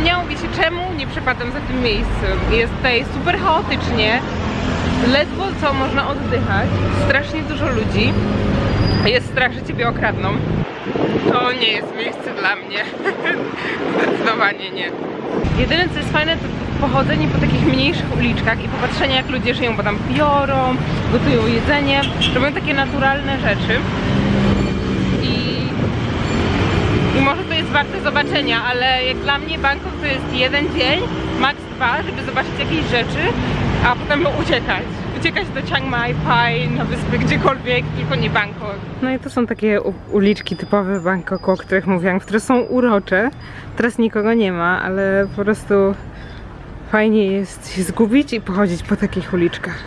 Zapomniało mi się czemu nie przepadam za tym miejscem. Jest tutaj super chaotycznie, ledwo co można oddychać, strasznie dużo ludzi. Jest strach, że ciebie okradną. To nie jest miejsce dla mnie. Zdecydowanie nie. Jedyne co jest fajne to pochodzenie po takich mniejszych uliczkach i popatrzenie jak ludzie żyją, bo tam piorą, gotują jedzenie, robią takie naturalne rzeczy. I, I może to jest warte zobaczenia, ale jak dla mnie Bangkok to jest jeden dzień, max dwa, żeby zobaczyć jakieś rzeczy, a potem uciekać. Uciekać do Chiang Mai, Pai, na wyspy, gdziekolwiek, tylko nie Bangkok. No i to są takie uliczki typowe w Bangkoku, o których mówiłam, które są urocze. Teraz nikogo nie ma, ale po prostu fajnie jest się zgubić i pochodzić po takich uliczkach.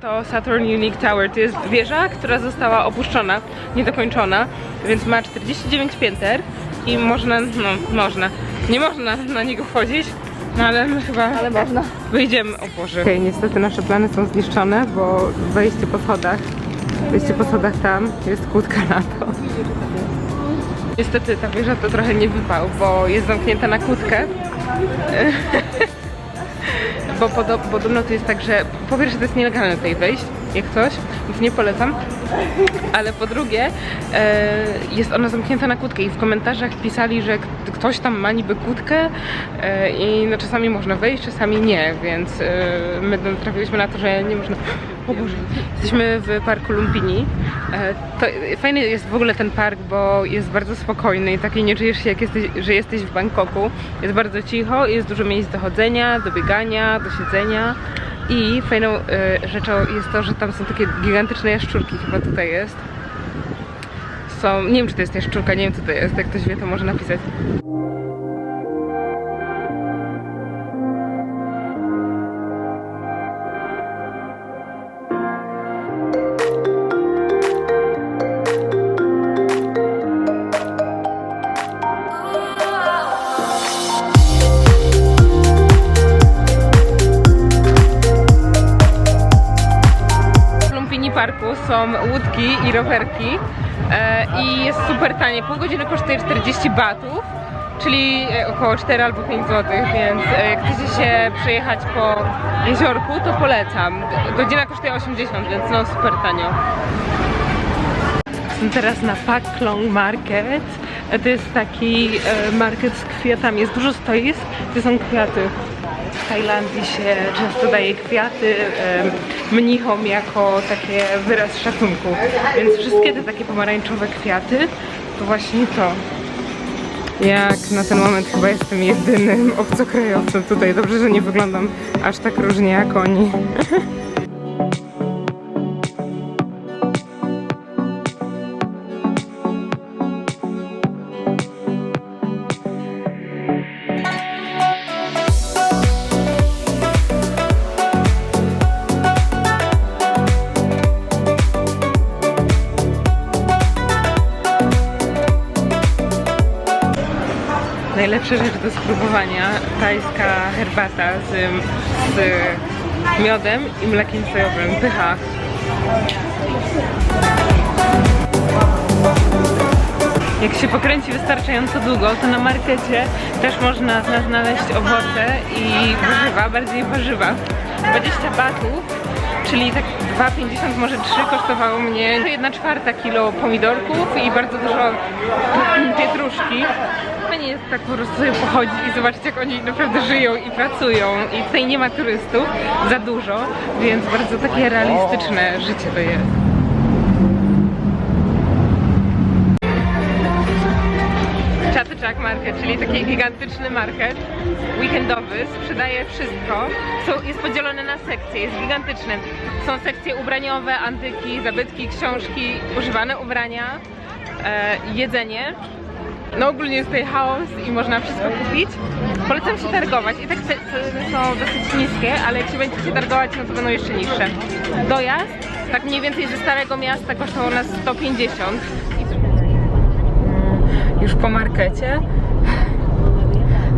To Saturn Unique Tower to jest wieża, która została opuszczona, niedokończona, więc ma 49 pięter i można, no można, nie można na niego wchodzić, no ale my chyba Ale można. wyjdziemy, o Boże. Okej, niestety nasze plany są zniszczone, bo wejście po schodach, wejście po schodach tam, jest kłódka na to. Niestety ta wieża to trochę nie wypał, bo jest zamknięta na kłódkę. bo podo- podobno to jest tak, że po pierwsze to jest nielegalne tutaj wejść, jak coś, więc nie polecam. Ale po drugie e, jest ona zamknięta na kłódkę i w komentarzach pisali, że ktoś tam ma niby kłódkę e, i no czasami można wejść, czasami nie, więc e, my trafiliśmy na to, że nie można. O Boże. Jesteśmy w parku Lumpini. E, to, fajny jest w ogóle ten park, bo jest bardzo spokojny i taki nie czujesz się, jak jesteś, że jesteś w Bangkoku. Jest bardzo cicho, jest dużo miejsc do chodzenia, do biegania, do siedzenia. I fajną e, rzeczą jest to, że tam są takie gigantyczne jaszczurki, chyba tutaj jest. Są, nie wiem czy to jest jaszczurka, nie wiem co to jest, jak ktoś wie to może napisać. Są łódki i rowerki e, i jest super tanie. Pół godziny kosztuje 40 batów, czyli e, około 4 albo 5 zł, więc e, jak chcecie się przejechać po jeziorku, to polecam. Godzina kosztuje 80, więc no super tanio. Jestem teraz na Pak Klong Market. To jest taki market z kwiatami. Jest dużo stoisk, gdzie są kwiaty. W Tajlandii się często daje kwiaty mnichom jako takie wyraz szacunku. Więc wszystkie te takie pomarańczowe kwiaty to właśnie to. Jak na ten moment chyba jestem jedynym obcokrajowcem tutaj. Dobrze, że nie wyglądam aż tak różnie jak oni. Najlepsza rzecz do spróbowania tajska herbata z, z miodem i mlekiem sojowym. Pycha. Jak się pokręci wystarczająco długo, to na markecie też można zna- znaleźć owoce i warzywa, bardziej warzywa. 20 batów, czyli tak 2,50 może 3 kosztowało mnie 1 czwarta kilo pomidorków i bardzo dużo pietruszki. Fajnie jest tak po prostu pochodzić i zobaczyć jak oni naprawdę żyją i pracują i tutaj nie ma turystów za dużo, więc bardzo takie realistyczne życie to jest. Chatterjack Market, czyli taki gigantyczny market weekendowy, sprzedaje wszystko. Są, jest podzielony na sekcje, jest gigantyczny. Są sekcje ubraniowe, antyki, zabytki, książki, używane ubrania, e, jedzenie No ogólnie jest tutaj chaos i można wszystko kupić. Polecam się targować. I tak ceny są dosyć niskie, ale jak się będziecie targować, no to będą jeszcze niższe. Dojazd, tak mniej więcej ze Starego Miasta kosztował nas 150. Już po markecie.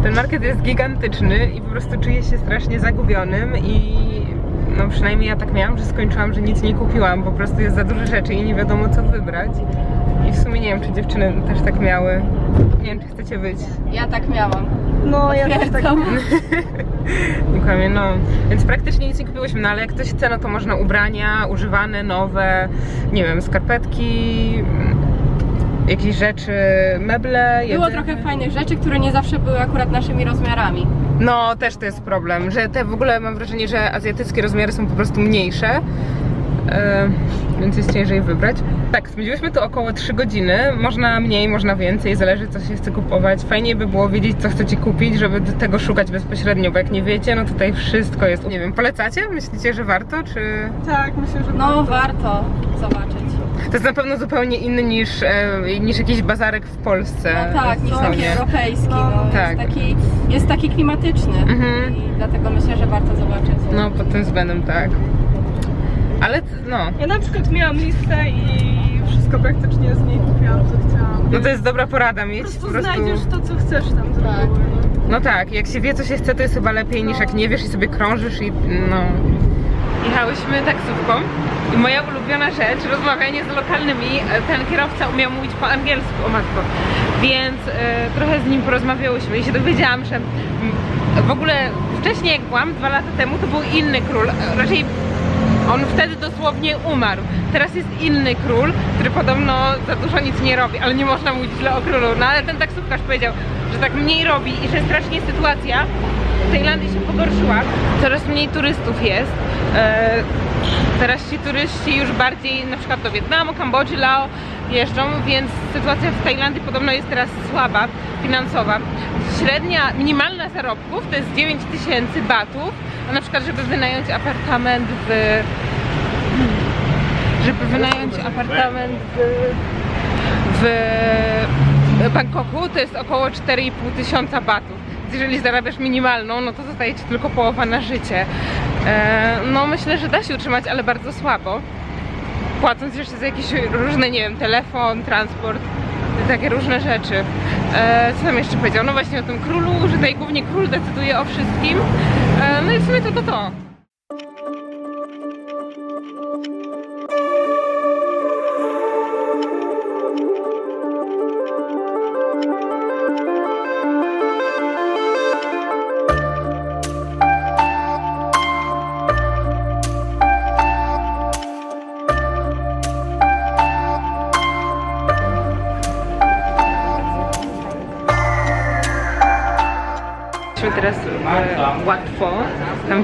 Ten market jest gigantyczny i po prostu czuję się strasznie zagubionym i no przynajmniej ja tak miałam, że skończyłam, że nic nie kupiłam, po prostu jest za dużo rzeczy i nie wiadomo co wybrać. I w sumie nie wiem, czy dziewczyny też tak miały. Nie wiem, czy chcecie być. Ja tak miałam. No, ja też tak Potwierdzam. Nie kłamię, no. Więc praktycznie nic nie kupiłyśmy, no ale jak ktoś chce, no to można ubrania, używane, nowe, nie wiem, skarpetki, jakieś rzeczy, meble, Było jedzenie. trochę fajnych rzeczy, które nie zawsze były akurat naszymi rozmiarami. No, też to jest problem, że te w ogóle mam wrażenie, że azjatyckie rozmiary są po prostu mniejsze. e, Więc jest ciężej wybrać. Tak, spędziłyśmy tu około 3 godziny. Można mniej, można więcej, zależy co się chce kupować. Fajnie by było wiedzieć, co chcecie kupić, żeby do tego szukać bezpośrednio, bo jak nie wiecie, no tutaj wszystko jest. Nie wiem, polecacie? Myślicie, że warto, czy. Tak, myślę, że No warto zobaczyć. To jest na pewno zupełnie inny niż, e, niż jakiś bazarek w Polsce. No tak, niż taki europejski. No, No, tak. jest, taki, jest taki klimatyczny. Mhm. I dlatego myślę, że warto zobaczyć. No, pod tym względem tak. Ale no, Ja na przykład miałam listę i wszystko praktycznie z niej kupiłam, co chciałam. no to jest dobra porada Po mieć. prostu, Po prostu... znajdziesz to, co chcesz tam z Tak. no. No tak, jak się wie co się chce, to jest chyba lepiej niż jak nie wiesz i sobie krążysz i no. Jechałyśmy taksówką i moja ulubiona rzecz, rozmawianie z lokalnymi, e, ten kierowca umiał mówić po angielsku, o matko, więc e, trochę z nim porozmawiałyśmy i się dowiedziałam, że mm, w ogóle wcześniej jak byłam, dwa lata temu, to był inny król, e, raczej on wtedy dosłownie umarł. Teraz jest inny król, który podobno za dużo nic nie robi, ale nie można mówić źle o królu. No ale ten taksówkarz powiedział, że tak mniej robi i że strasznie sytuacja w Tajlandii się pogorszyła. Coraz mniej turystów jest. E, teraz ci turyści już bardziej na przykład do Wietnamu, Kambodży, Lao jeżdżą, więc sytuacja w Tajlandii podobno jest teraz słaba finansowa. Średnia, minimalna zarobków to jest 9 tysięcy batów, a na przykład żeby wynająć apartament w... żeby wynająć apartament w, w Bangkoku to jest około 4,5 tysiąca batów. Jeżeli zarabiasz minimalną, no to zostaje ci tylko połowa na życie. E, no myślę, że da się utrzymać, ale bardzo słabo. Płacąc jeszcze za jakieś różne, nie wiem, telefon, transport, takie różne rzeczy. E, co tam jeszcze powiedział? No właśnie o tym królu, że tutaj głównie król decyduje o wszystkim. E, no i w sumie to to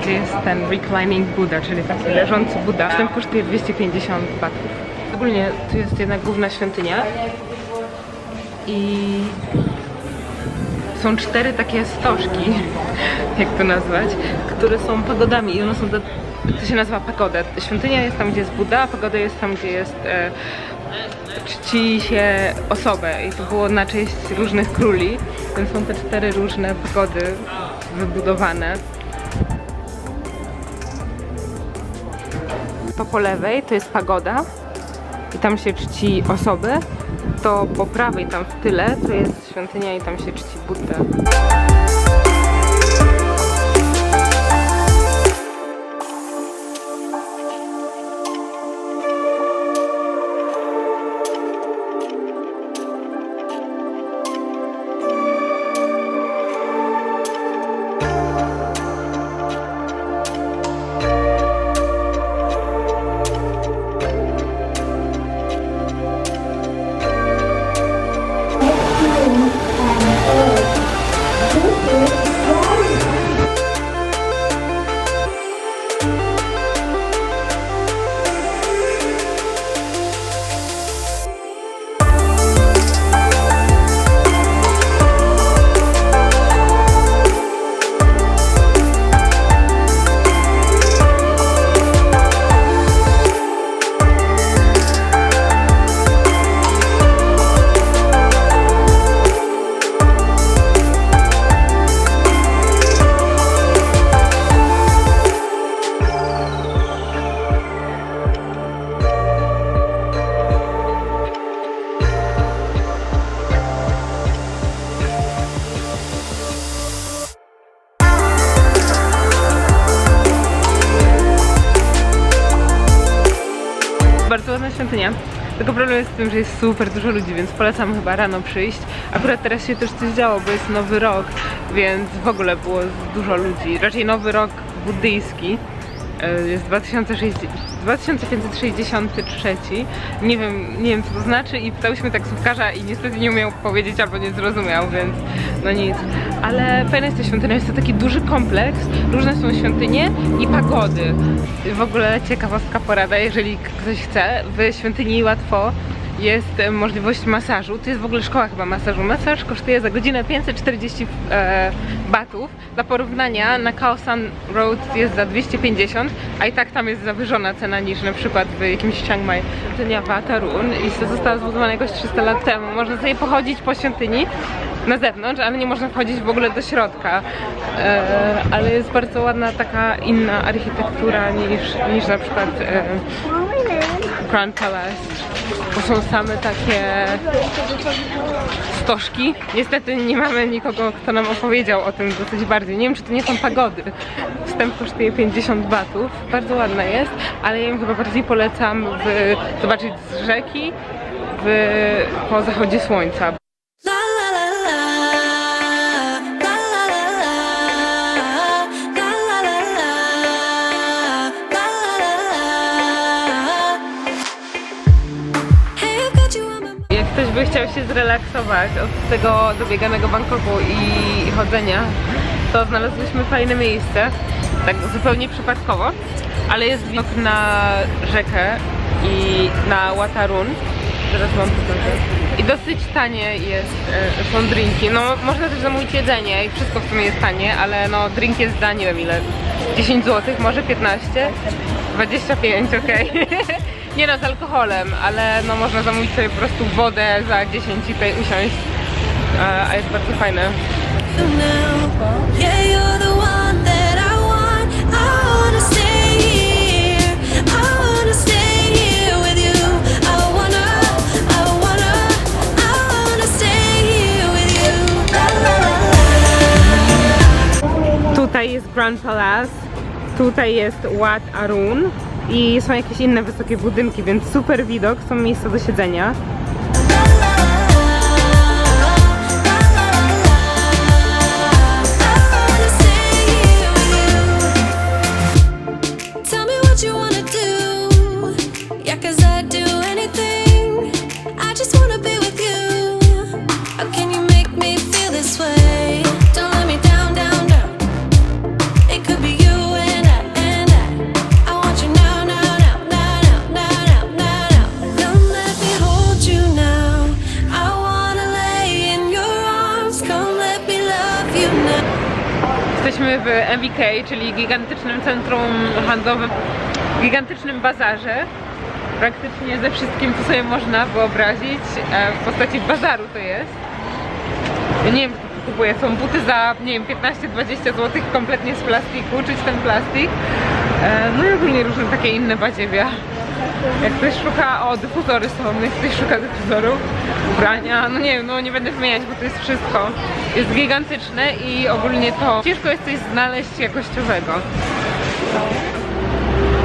gdzie jest ten reclining Buddha, czyli taki leżący Buddha. Wstęp kosztuje 250 batów. Ogólnie tu jest jedna główna świątynia i są cztery takie stożki, jak to nazwać, które są pagodami i one są, do, to się nazywa pagoda. Świątynia jest tam, gdzie jest Buddha, a pagoda jest tam, gdzie jest e, czci się osobę i to było na cześć różnych króli, więc są te cztery różne pagody wybudowane. To po lewej to jest pagoda i tam się czci osoby, to po prawej tam w tyle to jest świątynia i tam się czci Buddę. Tylko problem jest z tym, że jest super dużo ludzi, więc polecam chyba rano przyjść. Akurat teraz się też coś działo, bo jest nowy rok, więc w ogóle było dużo ludzi. Raczej nowy rok buddyjski. E, Jest 2060 2563. Nie wiem, nie wiem co to znaczy i pytałyśmy taksówkarza i niestety nie umiał powiedzieć albo nie zrozumiał, więc no nic. Ale fajna jest ta świątynia, jest to taki duży kompleks, różne są świątynie i pagody. W ogóle ciekawostka porada, jeżeli ktoś chce, w świątyni łatwo jest e, możliwość masażu. To jest w ogóle szkoła chyba masażu. Masaż kosztuje za godzinę 540 e, batów. Dla porównania na Khao San Road jest za 250, a i tak tam jest zawyżona cena niż na przykład w jakimś Chiang Mai. Świątynia Watarun i została zbudowana jakoś 300 lat temu. Można sobie pochodzić po świątyni na zewnątrz, ale nie można wchodzić w ogóle do środka. E, ale jest bardzo ładna taka inna architektura niż, niż na przykład e, Grand Palace. Bo są same takie stożki. Niestety nie mamy nikogo, kto nam opowiedział o tym dosyć bardziej. Nie wiem, czy to nie są pagody. Wstęp kosztuje 50 batów. Bardzo ładna jest, ale ja ją chyba bardziej polecam w, zobaczyć z rzeki w, po zachodzie słońca. Jak ktoś by chciał się zrelaksować od tego dobieganego Bangkoku i chodzenia, to znaleźliśmy fajne miejsce, tak zupełnie przypadkowo, ale jest widok na rzekę i na Watarun. Teraz mam pokazać. I dosyć tanie jest, e, są drinki. No można też zamówić jedzenie i wszystko w sumie jest tanie, ale no drink jest za nie wiem ile, 10 zł, może 15, 25, okej. nie no, z alkoholem, ale no można zamówić sobie po prostu wodę za 10 i tutaj usiąść, e, a jest bardzo fajne. Tutaj jest Grand Palace, tutaj jest Wat Arun i są jakieś inne wysokie budynki, więc super widok, są miejsca do siedzenia. Jesteśmy w MVK, czyli gigantycznym centrum handlowym, gigantycznym bazarze. Praktycznie ze wszystkim, co sobie można wyobrazić. e, W postaci bazaru to jest. Nie wiem, co tu kupuję. Są buty za, nie wiem, 15-20 zł kompletnie z plastiku, czyć ten plastik. E, No i ogólnie różne takie inne badziewia. Jak ktoś szuka, o dyfuzory są, jak ktoś szuka dyfuzorów, ubrania, no nie wiem, no nie będę wymieniać, bo to jest wszystko. Jest gigantyczne i ogólnie to ciężko jest coś znaleźć jakościowego.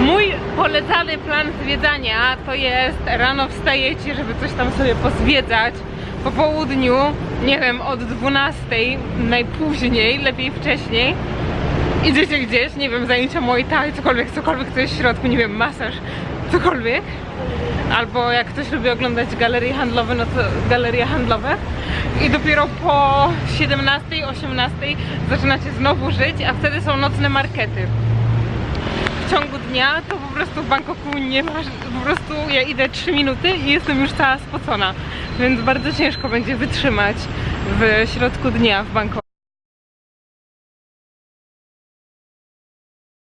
Mój polecany plan zwiedzania to jest rano wstajecie, żeby coś tam sobie pozwiedzać. Po południu, nie wiem, od 12 najpóźniej, lepiej wcześniej. Idziecie gdzieś, nie wiem, zajęcia Muay Thai, cokolwiek, cokolwiek, co jest w środku, nie wiem, masaż, cokolwiek. Albo jak ktoś lubi oglądać galerie handlowe, no to galerie handlowe. I dopiero po 17, 18 zaczynacie znowu żyć, a wtedy są nocne markety w ciągu dnia to po prostu w Bangkoku nie masz, po prostu ja idę 3 minuty i jestem już cała spocona, więc bardzo ciężko będzie wytrzymać w środku dnia w Bangkoku.